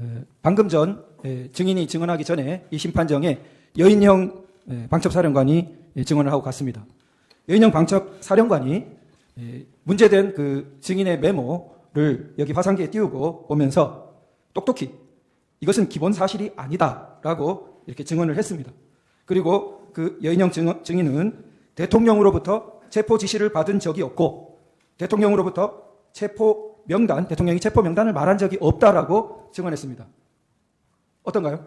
에, 방금 전 에, 증인이 증언하기 전에 이 심판정에 여인형 에, 방첩사령관이 에, 증언을 하고 갔습니다. 여인형 방첩사령관이 에, 문제된 그 증인의 메모를 여기 화상기에 띄우고 보면서 똑똑히 이것은 기본 사실이 아니다라고 이렇게 증언을 했습니다. 그리고 그 여인형 증- 증인은 대통령으로부터 체포 지시를 받은 적이 없고 대통령으로부터 체포 명단, 대통령이 체포 명단을 말한 적이 없다라고 증언했습니다. 어떤가요?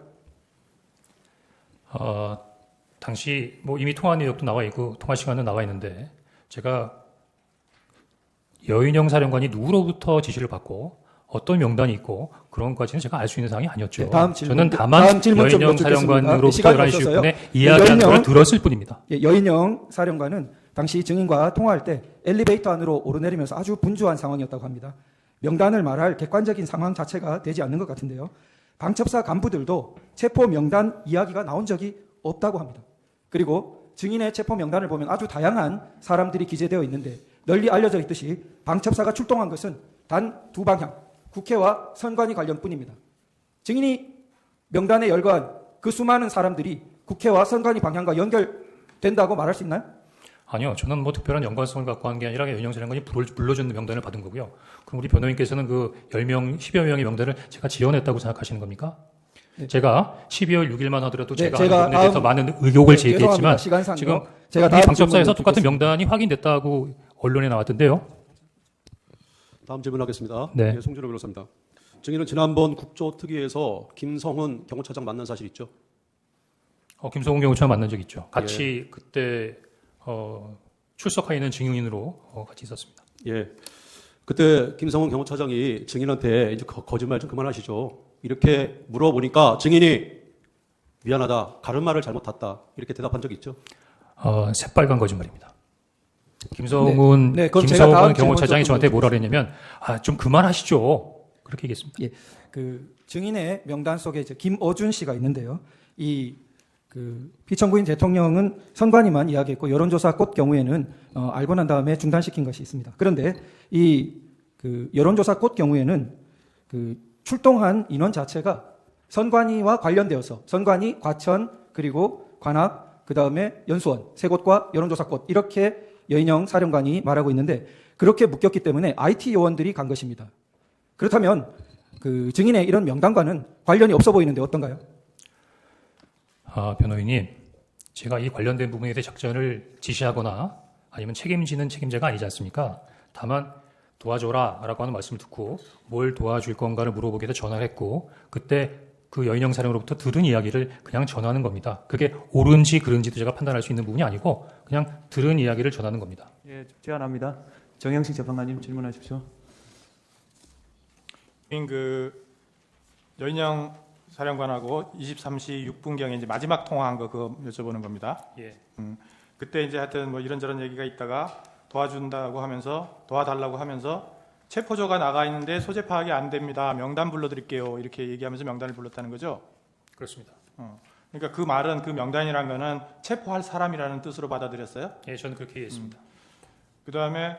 어, 당시 뭐 이미 통화 내역도 나와 있고 통화 시간도 나와 있는데 제가 여인영 사령관이 누구로부터 지시를 받고 어떤 명단이 있고 그런 것까지는 제가 알 수 있는 사항이 아니었죠. 네, 다음 질문. 저는 다만 다음 여인영. 사령관으로부터 시간이 11시 없어서요. 6분에 이야기한 걸 들었을 뿐입니다. 예, 여인영 사령관은 당시 증인과 통화할 때 엘리베이터 안으로 오르내리면서 아주 분주한 상황이었다고 합니다. 명단을 말할 객관적인 상황 자체가 되지 않는 것 같은데요. 방첩사 간부들도 체포 명단 이야기가 나온 적이 없다고 합니다. 그리고 증인의 체포 명단을 보면 아주 다양한 사람들이 기재되어 있는데 널리 알려져 있듯이 방첩사가 출동한 것은 단 두 방향, 국회와 선관위 관련뿐입니다. 증인이 명단에 열거한 그 수많은 사람들이 국회와 선관위 방향과 연결된다고 말할 수 있나요? 아니요. 저는 뭐 특별한 연관성을 갖고 한 게 아니라 불- 불러준 명단을 받은 거고요. 그럼 우리 변호인께서는 그 10명, 10여 명의 명단을 제가 지원했다고 생각하시는 겁니까? 네. 제가 12월 6일만 하더라도 네, 제가, 제가 부분에 대해서 많은 의혹을 네. 제기했지만 지금 제가 이 방첩사에서 똑같은. 명단이 확인됐다고 언론에 나왔던데요. 다음 질문하겠습니다. 네. 예, 송준호 변호사입니다. 증인은 지난번 국조특위에서 김성훈 경호차장 만난 사실 있죠? 어, 김성훈 경호처와 만난 적 있죠. 같이 그때 어, 출석하 있는 증인으로 어, 같이 있었습니다. 예. 그때 김성훈 경호차장이 증인한테 이제 거, 거짓말 좀 그만하시죠. 이렇게 물어보니까 증인이 미안하다, 가른말을 잘못했다 이렇게 대답한 적이 있죠. 어, 새빨간 거짓말입니다. 김성훈 네, 다음 김성훈 경호차장이 저한테 뭐라 그랬냐면 아, 좀 그만하시죠. 그렇게 얘기했습니다. 그 증인의 명단 속에 이제 김어준 씨가 있는데요. 이 그 피청구인 대통령은 선관위만 이야기했고 여론조사 꽃 경우에는 어, 알고 난 다음에 중단시킨 것이 있습니다. 그런데 이 그 여론조사 꽃 경우에는 그 출동한 인원 자체가 선관위와 관련되어서 선관위, 과천 그리고 관악 그 다음에 연수원 세 곳과 여론조사 꽃 이렇게 여인영 사령관이 말하고 있는데 그렇게 묶였기 때문에 IT 요원들이 간 것입니다. 그렇다면 그 증인의 이런 명단과는 관련이 없어 보이는데 어떤가요? 아, 변호인님, 제가 이 관련된 부분에 대해 작전을 지시하거나 아니면 책임지는 책임자가 아니지 않습니까? 다만 도와줘라 라고 하는 말씀을 듣고 뭘 도와줄 건가를 물어보기 위해서 전화를 했고 그때 그 여인영 사령으로부터 들은 이야기를 그냥 전하는 겁니다. 그게 옳은지 그른지도 제가 판단할 수 있는 부분이 아니고 그냥 들은 이야기를 전하는 겁니다. 예, 제안합니다. 정영식 재판관님 질문하십시오. 그 여인영 사령관하고 23시 6분경에 이제 마지막 통화한 거 그거 여쭤보는 겁니다. 예. 음, 그때 이제 하여튼 뭐 이런저런 얘기가 있다가 도와준다고 하면서 도와달라고 하면서 체포조가 나가 있는데 소재 파악이 안 됩니다. 명단 불러드릴게요. 이렇게 얘기하면서 명단을 불렀다는 거죠. 그렇습니다. 그러니까 그 말은 그 명단이란 거는 체포할 사람이라는 뜻으로 받아들였어요. 예, 저는 그렇게 이해했습니다. 그 다음에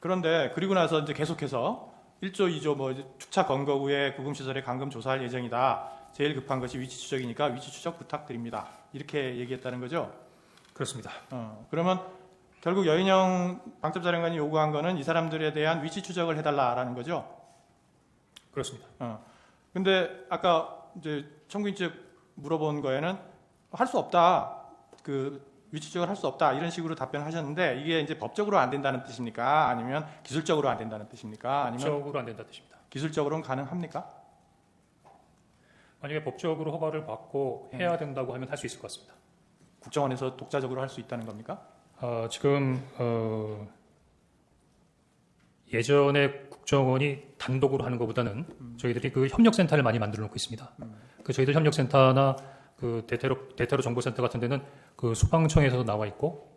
그런데 그리고 나서 이제 계속해서 1조, 2조 뭐 축차 건거구에 구금시설에 감금 조사할 예정이다. 제일 급한 것이 위치 추적이니까 위치 추적 부탁드립니다. 이렇게 얘기했다는 거죠. 그렇습니다. 어, 그러면 결국 여인영 방첩사령관이 요구한 거는 이 사람들에 대한 위치 추적을 해달라라는 거죠. 그렇습니다. 어. 근데 아까 이제 청구인 측 물어본 거에는 할 수 없다. 그 위치 추적을 할수 없다. 이런 식으로 답변하셨는데 이게 이제 법적으로 안 된다는 뜻입니까? 아니면 기술적으로 안 된다는 뜻입니까? 아니면 법적으로 안 된다 뜻입니다. 기술적으로는 가능합니까? 만약에 법적으로 허가를 받고 해야 된다고 하면 할 수 있을 것 같습니다. 국정원에서 독자적으로 할 수 있다는 겁니까? 어, 지금 어, 예전에 국정원이 단독으로 하는 것보다는 저희들이 그 협력센터를 많이 만들어 놓고 있습니다. 그 저희들 협력센터나 그 대테러 대테러 정보센터 같은 데는 그 수방청에서도 나와 있고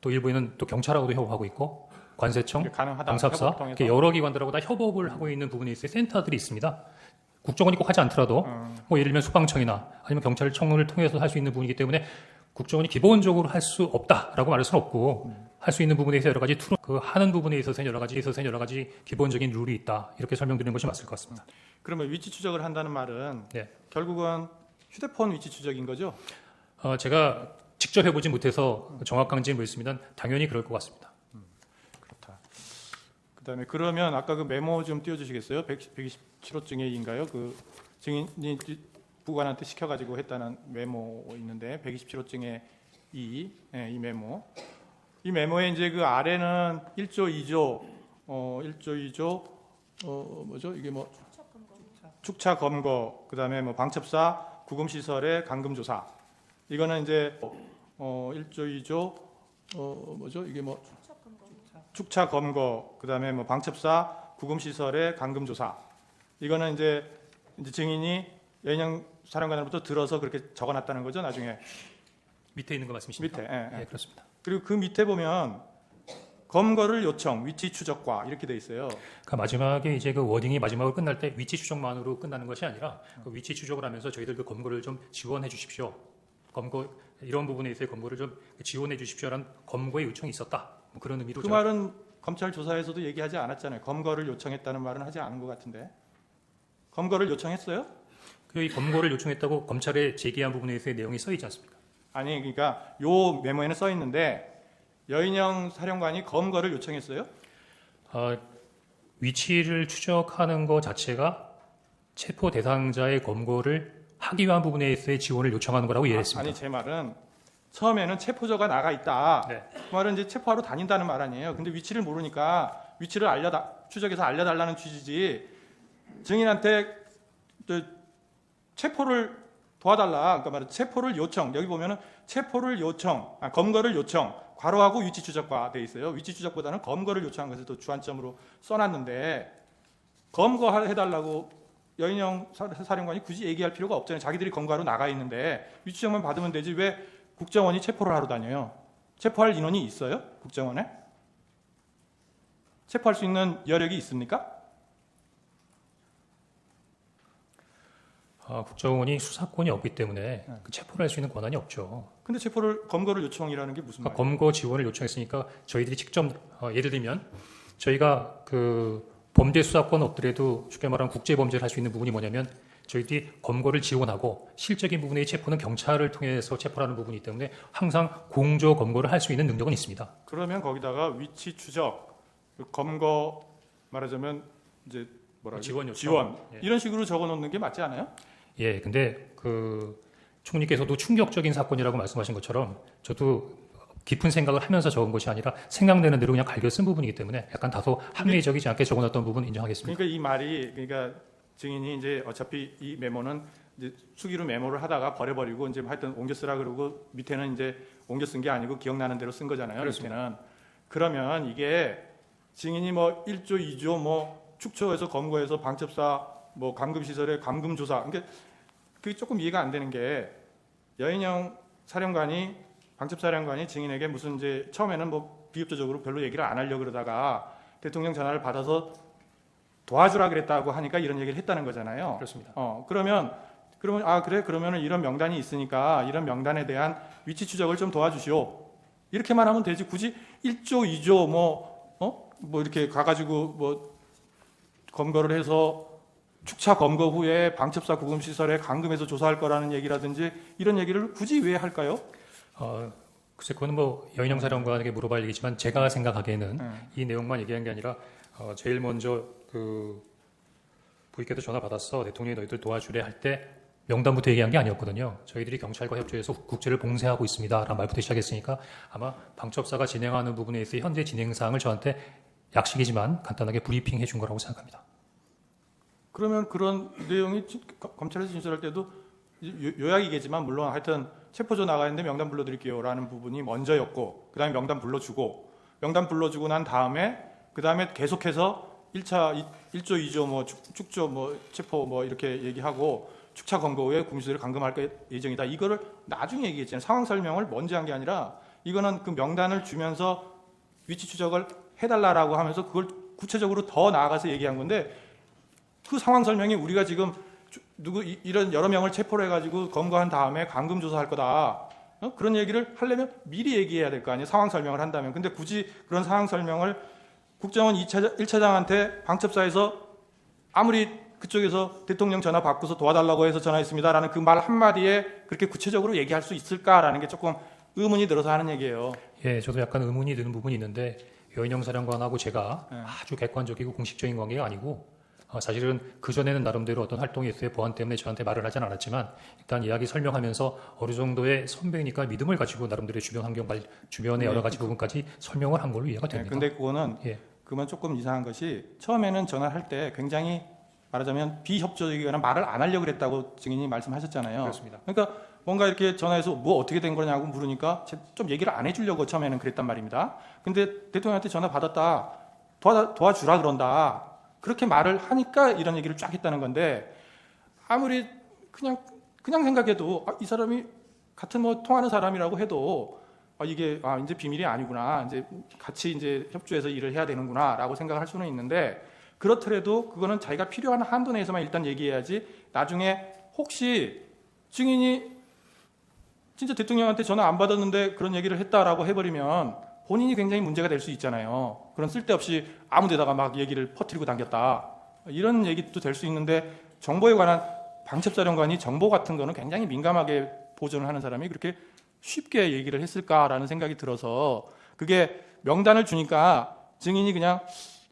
또 일부에는 또 경찰하고도 협업하고 있고 관세청. 방사사? 이렇게 여러 기관들하고 다 협업을 하고 있는 부분이 있어요. 센터들이 있습니다. 국정원이 꼭 하지 않더라도 음. 뭐 예를 들면 수방청이나 아니면 경찰청을 통해서 할 수 있는 부분이기 때문에 국정원이 기본적으로 할 수 없다라고 말할 수는 없고 할수 있는 부분에 있어 여러 가지 툴, 그 하는 부분에 있어서 여러 가지 있어서 여러 가지 기본적인 룰이 있다 이렇게 설명드리는 것이 맞을 것 같습니다. 그러면 위치 추적을 한다는 말은 네. 결국은 휴대폰 위치 추적인 거죠? 어, 제가 직접 해보진 못해서 정확한지는 모르겠습니다. 당연히 그럴 것 같습니다. 그렇다. 그다음에 그러면 아까 그 메모 좀 띄워주시겠어요? 127호증에인가요? 그 증인이 부관한테 시켜가지고 했다는 메모 있는데 127호증에 이, 예, 이 메모. 이 메모에 이제 그 아래는 1조 2조, 어, 1조 2조, 어, 뭐죠? 이게 뭐 축차 검거, 그다음에 뭐 방첩사 구금 시설의 감금 조사. 이거는 이제 어, 1조 2조, 어, 뭐죠? 이게 뭐 축차 검거, 그 다음에 뭐 방첩사 구금 시설의 감금 조사. 이거는 이제 이제 증인이 여인영 사령관으로부터 들어서 그렇게 적어놨다는 거죠. 나중에 밑에 있는 거 말씀이십니까? 밑에. 예, 예. 예, 그렇습니다. 그리고 그 밑에 보면 검거를 요청, 위치 추적과 이렇게 돼 있어요. 그러니까 마지막에 이제 그 워딩이 마지막으로 끝날 때 위치 추적만으로 끝나는 것이 아니라 그 위치 추적을 하면서 저희들 그 검거를 좀 지원해 주십시오. 검거 이런 부분에 있어서 검거를 좀 지원해 주십시오라는 검거의 요청이 있었다. 뭐 그런 의미로 그 말은 검찰 조사에서도 얘기하지 않았잖아요. 검거를 요청했다는 말은 하지 않은 것 같은데. 검거를 요청했어요? 그 이 검거를 요청했다고 검찰에 제기한 부분에 있어서 내용이 써 있지 않습니까? 아니, 그러니까 요 메모에는 써 있는데 여인영 사령관이 검거를 요청했어요? 아, 위치를 추적하는 것 자체가 체포 대상자의 검거를 하기 위한 부분에 있어서의 지원을 요청하는 거라고 이해했습니다. 아니, 제 말은 처음에는 체포조가 나가 있다. 네. 그 말은 이제 체포하러 다닌다는 말 아니에요. 근데 위치를 모르니까 위치를 알려다 추적해서 알려달라는 취지지. 증인한테 저 체포를 도와달라. 그러니까 말은 체포를 요청. 여기 보면은 체포를 요청, 아, 검거를 요청. 괄호하고 위치 추적과 돼 있어요. 위치 추적보다는 검거를 요청한 것을 더 주안점으로 써놨는데 검거해달라고 여인영 사- 사령관이 굳이 얘기할 필요가 없잖아요. 자기들이 검거하러 나가 있는데 위치 추적만 받으면 되지 왜 국정원이 체포를 하러 다녀요? 체포할 인원이 있어요? 국정원에? 체포할 수 있는 여력이 있습니까? 아, 국정원이 수사권이 없기 때문에 네. 그 체포를 할 수 있는 권한이 없죠. 근데 체포를 검거를 요청이라는 게 무슨 그러니까? 검거 지원을 요청했으니까 저희들이 직접 어, 예를 들면 저희가 그 범죄 수사권 없더라도 쉽게 말하면 국제 범죄를 할 수 있는 부분이 뭐냐면 저희들이 검거를 지원하고 실적인 부분의 체포는 경찰을 통해서 체포하는 부분이기 때문에 항상 공조 검거를 할 수 있는 능력은 있습니다. 그러면 거기다가 위치 추적, 그 검거 말하자면 이제 뭐라? 지원 요청. 지원 예. 이런 식으로 적어 놓는 게 맞지 않아요? 예, 근데 그 총리께서도 충격적인 사건이라고 말씀하신 것처럼 저도 깊은 생각을 하면서 적은 것이 아니라 생각되는 대로 그냥 갈겨 쓴 부분이기 때문에 약간 다소 합리적이지 않게 적어놨던 부분 인정하겠습니다. 그러니까 이 말이 그러니까 증인이 이제 어차피 이 메모는 이제 수기로 메모를 하다가 버려버리고 이제 하여튼 옮겨 쓰라 그러고 밑에는 이제 옮겨 쓴 게 아니고 기억나는 대로 쓴 거잖아요. 그렇습니다. 그러면 이게 증인이 뭐 1조, 2조 뭐 축처에서 검거해서 방첩사 뭐 감금 시설에 감금 조사 그러니까 그게 조금 이해가 안 되는 게 여인영 사령관이 방첩 사령관이 증인에게 무슨 이제 처음에는 뭐 비협조적으로 별로 얘기를 안 하려고 그러다가 대통령 전화를 받아서 도와주라 그랬다고 하니까 이런 얘기를 했다는 거잖아요. 그렇습니다. 어, 그러면 그러면 아 그래 그러면은 이런 명단이 있으니까 이런 명단에 대한 위치 추적을 좀 도와주시오. 이렇게만 하면 되지 굳이 1조, 2조 뭐 어? 뭐 이렇게 가 가지고 뭐 검거를 해서 축차 검거 후에 방첩사 구금 시설에 감금해서 조사할 거라는 얘기라든지 이런 얘기를 굳이 왜 할까요? 어, 글쎄 그거는 뭐 여인영 사령관에게 물어봐야 되겠지만 제가 생각하기에는 네. 이 내용만 얘기한 게 아니라 어, 제일 먼저 그 부익께도 전화 받았어 대통령이 너희들 도와주래 할 때 명단부터 얘기한 게 아니었거든요. 저희들이 경찰과 협조해서 국제를 봉쇄하고 있습니다라는 말부터 시작했으니까 아마 방첩사가 진행하는 부분에 있어 현재 진행 사항을 저한테 약식이지만 간단하게 브리핑해 준 거라고 생각합니다. 그러면 그런 내용이 검찰에서 진술할 때도 요- 요약이겠지만 물론 하여튼 체포조 나가 있는데 명단 불러드릴게요라는 부분이 먼저였고 그다음에 명단 불러주고 명단 불러주고 난 다음에 그다음에 계속해서 1차 1조 2조 뭐 축, 축조 뭐 체포 뭐 이렇게 얘기하고 축차 검거 후에 국무수를 감금할 거 예정이다. 이거를 나중에 얘기했잖아요. 상황 설명을 먼저 한 게 아니라 이거는 그 명단을 주면서 위치 추적을 해달라라고 하면서 그걸 구체적으로 더 나아가서 얘기한 건데 그 상황 설명이 우리가 지금 주- 누구 이- 이런 여러 명을 체포를 해가지고 검거한 다음에 감금 조사할 거다. 어? 그런 얘기를 하려면 미리 얘기해야 될 거 아니에요. 상황 설명을 한다면. 근데 굳이 그런 상황 설명을 국정원 2차, 1차장한테 방첩사에서 아무리 그쪽에서 대통령 전화 받고서 도와달라고 해서 전화했습니다라는 그 말 한마디에 그렇게 구체적으로 얘기할 수 있을까라는 게 조금 의문이 들어서 하는 얘기예요. 예, 저도 약간 의문이 드는 부분이 있는데 여인영 사령관하고 제가 네. 아주 객관적이고 공식적인 관계가 아니고 어, 사실은 그 전에는 나름대로 어떤 활동이 있어요. 보안 때문에 저한테 말을 하진 않았지만 일단 이야기 설명하면서 어느 정도의 선배니까 믿음을 가지고 나름대로 주변 환경 관 주변의 여러 가지 부분까지 설명을 한 걸로 이해가 네, 됩니다. 근데 그거는 예. 그건 조금 이상한 것이 처음에는 전화할 때 굉장히 말하자면 비협조적이거나 말을 안 하려고 그랬다고 증인이 말씀하셨잖아요. 그렇습니다. 그러니까 뭔가 이렇게 전화해서 뭐 어떻게 된 거냐고 물으니까 제- 좀 얘기를 안 해주려고 처음에는 그랬단 말입니다. 근데 대통령한테 전화 받았다 도와, 도와주라 그런다 그렇게 말을 하니까 이런 얘기를 쫙 했다는 건데 아무리 그냥 그냥 생각해도 아, 이 사람이 같은 뭐 통하는 사람이라고 해도 아, 이게 아, 이제 비밀이 아니구나. 이제 같이 이제 협조해서 일을 해야 되는구나라고 생각할 수는 있는데 그렇더라도 그거는 자기가 필요한 한도 내에서만 일단 얘기해야지 나중에 혹시 증인이 진짜 대통령한테 전화 안 받았는데 그런 얘기를 했다라고 해버리면 본인이 굉장히 문제가 될 수 있잖아요. 그런 쓸데없이 아무 데다가 막 얘기를 퍼뜨리고 당겼다. 이런 얘기도 될 수 있는데 정보에 관한 방첩사령관이 정보 같은 거는 굉장히 민감하게 보존을 하는 사람이 그렇게 쉽게 얘기를 했을까라는 생각이 들어서 그게 명단을 주니까 증인이 그냥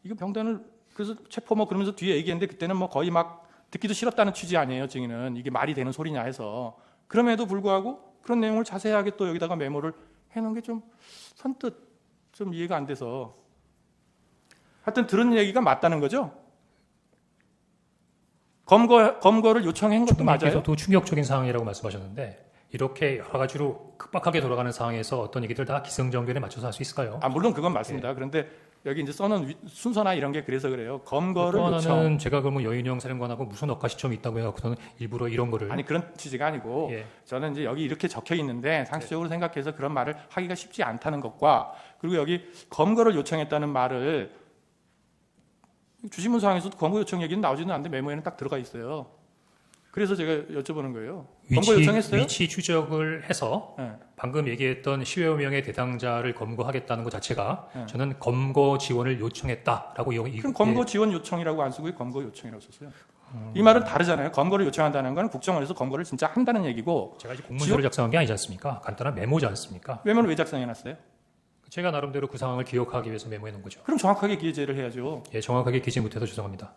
이거 명단을 그래서 체포 뭐 그러면서 뒤에 얘기했는데 그때는 뭐 거의 막 듣기도 싫었다는 취지 아니에요 증인은 이게 말이 되는 소리냐 해서 그럼에도 불구하고 그런 내용을 자세하게 또 여기다가 메모를 해놓은 게 좀 선뜻 좀 이해가 안 돼서. 하여튼 들은 얘기가 맞다는 거죠? 검거 검거를 요청한 것도 맞아요 총리께서도 충격적인 상황이라고 말씀하셨는데 이렇게 여러 가지로 급박하게 돌아가는 상황에서 어떤 얘기들 다 기승전결에 맞춰서 할 수 있을까요? 아 물론 그건 맞습니다. 그런데 여기 이제 써놓은 위- 순서나 이런 게 그래서 그래요 검거를 또 요청 제가 그러면 여인영 사령관하고 무슨 억가시점이 있다고 해갖고서는 일부러 이런 거를 아니 그런 취지가 아니고 예. 저는 이제 여기 이렇게 적혀 있는데 상식적으로 생각해서 그런 말을 하기가 쉽지 않다는 것과 그리고 여기 검거를 요청했다는 말을 주신문 사항에서도 검거 요청 얘기는 나오지는 않는데 메모에는 딱 들어가 있어요. 그래서 제가 여쭤보는 거예요. 검거 위치, 요청했어요? 위치 추적을 해서 네. 방금 얘기했던 10여 명의 대상자를 검거하겠다는 것 자체가 네. 저는 검거 지원을 요청했다라고 이, 이- 그럼 검거 지원 요청이라고 안 쓰고 검거 요청이라고 썼어요. 이 말은 다르잖아요. 검거를 요청한다는 건 국정원에서 검거를 진짜 한다는 얘기고 제가 이제 공문서를 작성한 게 아니지 않습니까? 간단한 메모지 않습니까? 메모를 왜 작성해놨어요? 제가 나름대로 그 상황을 기억하기 위해서 메모해 놓은 거죠. 그럼 정확하게 기재를 해야죠. 예, 정확하게 기재 못해서 죄송합니다.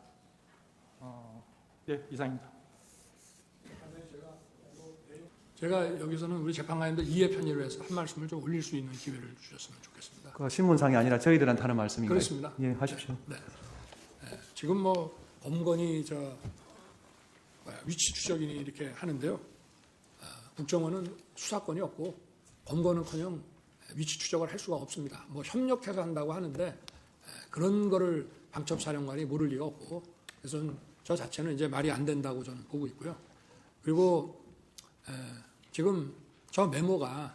네, 이상입니다. 제가 여기서는 우리 재판관님들 이해 편의를 위해서 한 말씀을 좀 올릴 수 있는 기회를 주셨으면 좋겠습니다. 그 신문상이 아니라 저희들한테 하는 말씀인가요? 그렇습니다. 예, 하십시오. 지금 뭐 범건이 저 뭐야, 위치 추적이니 이렇게 하는데요. 아, 국정원은 수사권이 없고 범건은커녕 위치 추적을 할 수가 없습니다. 뭐 협력해서 한다고 하는데 에, 그런 거를 방첩사령관이 모를 리가 없고 그래서 저 자체는 이제 말이 안 된다고 저는 보고 있고요. 그리고 에, 지금 저 메모가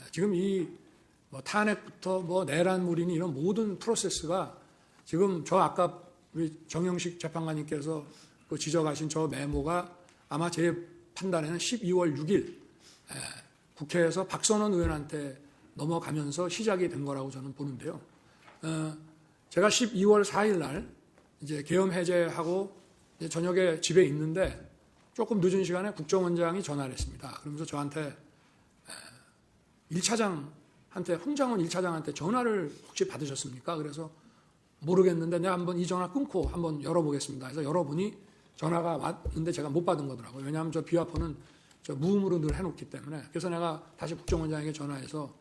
에, 지금 이 뭐 탄핵부터 뭐 내란물이니 이런 모든 프로세스가 지금 저 아까 우리 정영식 재판관님께서 그 지적하신 저 메모가 아마 제 판단에는 12월 6일 에, 국회에서 박선원 의원한테 넘어가면서 시작이 된 거라고 저는 보는데요. 어, 제가 12월 4일 날 이제 계엄 해제하고 저녁에 집에 있는데 조금 늦은 시간에 국정원장이 전화를 했습니다. 그러면서 저한테 1차장한테 홍장원 1차장한테 전화를 혹시 받으셨습니까? 그래서 모르겠는데 내가 한번 이 전화 끊고 한번 열어보겠습니다. 그래서 열어보니 전화가 왔는데 제가 못 받은 거더라고요. 왜냐하면 저 비화폰은 저 무음으로 늘 해놓기 때문에. 그래서 내가 다시 국정원장에게 전화해서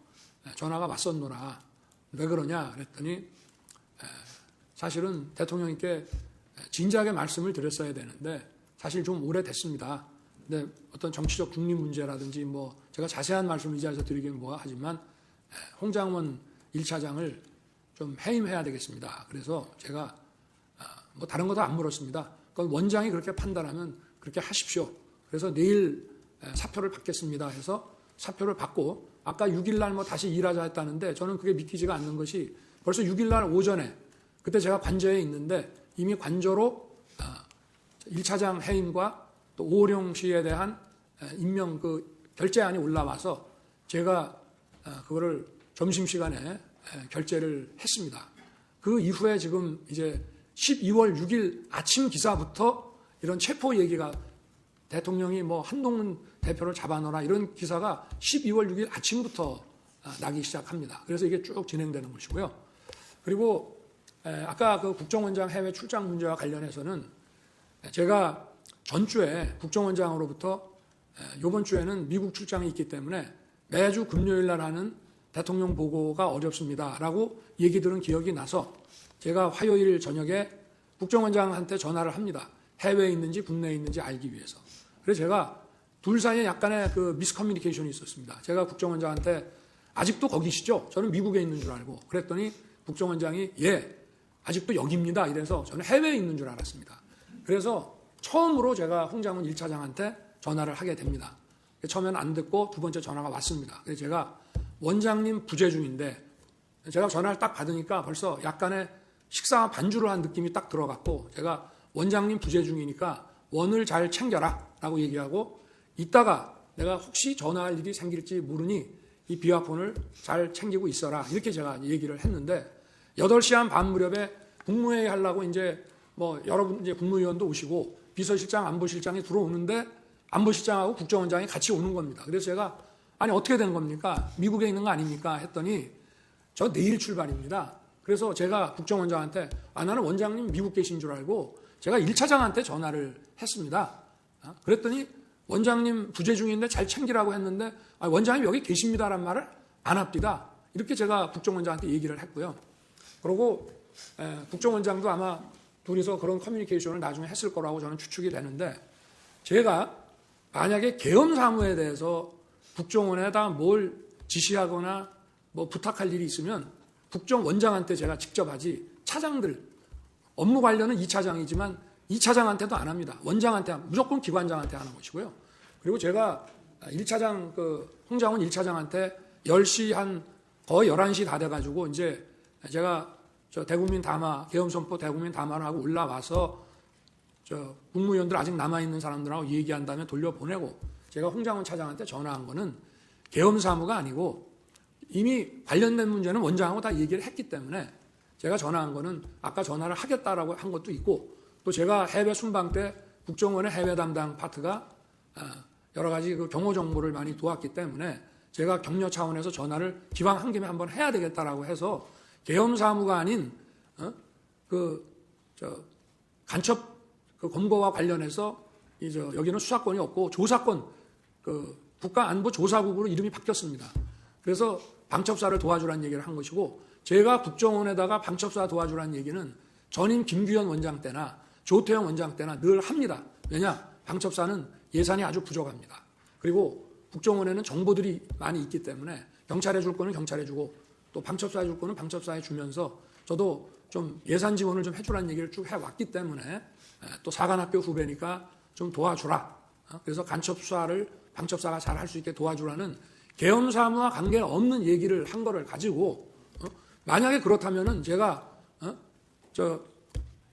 전화가 왔었노라. 왜 그러냐 그랬더니 사실은 대통령님께 진지하게 말씀을 드렸어야 되는데 사실 좀 오래됐습니다. 근데 어떤 정치적 중립 문제라든지 뭐 제가 자세한 말씀을 이 자리에서 드리기는 뭐하 하지만 홍장원 1차장을 좀 해임해야 되겠습니다. 그래서 제가 아, 뭐 다른 것도 안 물었습니다. 그건 원장이 그렇게 판단하면 그렇게 하십시오. 그래서 내일 사표를 받겠습니다 해서 사표를 받고 아까 6일 날 뭐 다시 일하자 했다는데 저는 그게 믿기지가 않는 것이 벌써 6일 날 오전에 그때 제가 관저에 있는데 이미 관저로 1차장 해임과 또 오호령 씨에 대한 임명 그 결재안이 올라와서 제가 그거를 점심시간에 결재를 했습니다. 그 이후에 지금 이제 12월 6일 아침 기사부터 이런 체포 얘기가 대통령이 뭐 한동훈 대표를 잡아놓으라 이런 기사가 12월 6일 아침부터 아, 나기 시작합니다. 그래서 이게 쭉 진행되는 것이고요. 그리고 에, 아까 그 국정원장 해외 출장 문제와 관련해서는 제가 전주에 국정원장으로부터 에, 이번 주에는 미국 출장이 있기 때문에 매주 금요일 날 하는 대통령 보고가 어렵습니다 라고 얘기 들은 기억이 나서 제가 화요일 저녁에 국정원장한테 전화를 합니다. 해외에 있는지 국내에 있는지 알기 위해서. 그래서 제가 둘 사이에 약간의 그 미스커뮤니케이션이 있었습니다. 제가 국정원장한테 아직도 거기시죠? 저는 미국에 있는 줄 알고 그랬더니 국정원장이 예 아직도 여기입니다. 이래서 저는 해외에 있는 줄 알았습니다. 그래서 처음으로 제가 홍 장군 1차장한테 전화를 하게 됩니다. 처음에는 안 듣고 두 번째 전화가 왔습니다. 그래서 제가 원장님 부재 중인데 제가 전화를 딱 받으니까 벌써 약간의 식사 반주를 한 느낌이 딱 들어갔고 제가 원장님 부재 중이니까 원을 잘 챙겨라 라고 얘기하고 이따가 내가 혹시 전화할 일이 생길지 모르니 이 비화폰을 잘 챙기고 있어라 이렇게 제가 얘기를 했는데 8시 한 반 무렵에 국무회의 하려고 이제 뭐 여러분 이제 국무위원도 오시고 비서실장 안보실장이 들어오는데 안보실장하고 국정원장이 같이 오는 겁니다. 그래서 제가 아니 어떻게 된 겁니까? 미국에 있는 거 아닙니까? 했더니 저 내일 출발입니다. 그래서 제가 국정원장한테 아 나는 원장님 미국 계신 줄 알고 제가 1차장한테 전화를 했습니다. 아, 그랬더니 원장님 부재 중인데 잘 챙기라고 했는데 아, 원장님 여기 계십니다란 말을 안 합니다. 이렇게 제가 국정원장한테 얘기를 했고요. 그리고 에, 국정원장도 아마 둘이서 그런 커뮤니케이션을 나중에 했을 거라고 저는 추측이 되는데 제가 만약에 계엄 사무에 대해서 국정원에다 뭘 지시하거나 뭐 부탁할 일이 있으면 국정 원장한테 제가 직접 하지 차장들 업무 관련은 2차장이지만 2차장한테도 안 합니다. 원장한테 무조건 기관장한테 하는 것이고요. 그리고 제가 1차장 그 홍장훈 1차장한테 10시 한 거의 11시 다 돼 가지고 이제 제가 저 대국민 담화 계엄 선포 대국민 담화를 하고 올라와서 저 국무위원들 아직 남아 있는 사람들하고 얘기한 다음에 돌려보내고 제가 홍장훈 차장한테 전화한 거는 계엄 사무가 아니고 이미 관련된 문제는 원장하고 다 얘기를 했기 때문에 제가 전화한 거는 아까 전화를 하겠다라고 한 것도 있고 또 제가 해외 순방 때 국정원의 해외 담당 파트가 아, 여러 가지 그 경호 정보를 많이 도왔기 때문에 제가 격려 차원에서 전화를 기왕 한 김에 한번 해야 되겠다라고 해서 계엄 사무가 아닌 어? 그저 간첩 그 검거와 관련해서 이제 여기는 수사권이 없고 조사권 그 국가안보조사국으로 이름이 바뀌었습니다. 그래서 방첩사를 도와주라는 얘기를 한 것이고 제가 국정원에다가 방첩사 도와주라는 얘기는 전임 김규현 원장 때나 조태영 원장 때나 늘 합니다. 왜냐? 방첩사는 예산이 아주 부족합니다. 그리고 국정원에는 정보들이 많이 있기 때문에 경찰에 줄 거는 경찰에 주고 또 방첩사에 줄 거는 방첩사에 주면서 저도 좀 예산 지원을 좀 해주라는 얘기를 쭉 해왔기 때문에 또 사관학교 후배니까 좀 도와주라. 어? 그래서 간첩 수사를 방첩사가 잘 할 수 있게 도와주라는 계엄 사무와 관계 없는 얘기를 한 거를 가지고 어? 만약에 그렇다면은 제가 어? 저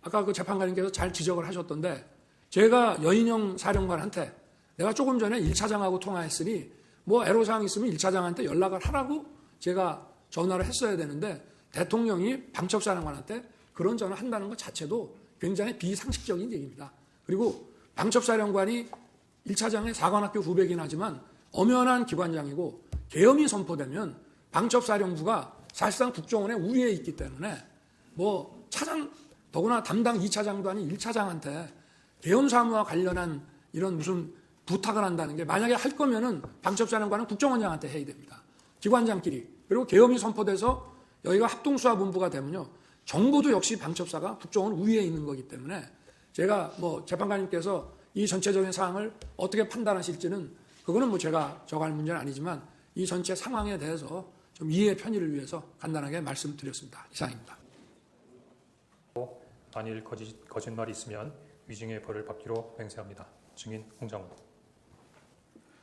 아까 그 재판관님께서 잘 지적을 하셨던데 제가 여인영 사령관한테 내가 조금 전에 1차장하고 통화했으니 뭐 애로사항 있으면 1차장한테 연락을 하라고 제가 전화를 했어야 되는데 대통령이 방첩사령관한테 그런 전화 한다는 것 자체도 굉장히 비상식적인 얘기입니다. 그리고 방첩사령관이 1차장의 사관학교 후배긴 하지만 엄연한 기관장이고 계엄이 선포되면 방첩사령부가 사실상 국정원의 우위에 있기 때문에 뭐 차장 더구나 담당 2차장도 아닌 1차장한테 계엄 사무와 관련한 이런 무슨 부탁을 한다는 게 만약에 할 거면은 방첩사령관은 국정원장한테 해야 됩니다. 기관장끼리 그리고 계엄이 선포돼서 여기가 합동수사본부가 되면요 정보도 역시 방첩사가 국정원 우위에 있는 거기 때문에 제가 뭐 재판관님께서 이 전체적인 사항을 어떻게 판단하실지는 그거는 뭐 제가 저갈 문제는 아니지만 이 전체 상황에 대해서 좀 이해의 편의를 위해서 간단하게 말씀드렸습니다. 이상입니다. 만일 거짓, 거짓말이 있으면 위증의 벌을 받기로 맹세합니다. 증인 홍장훈.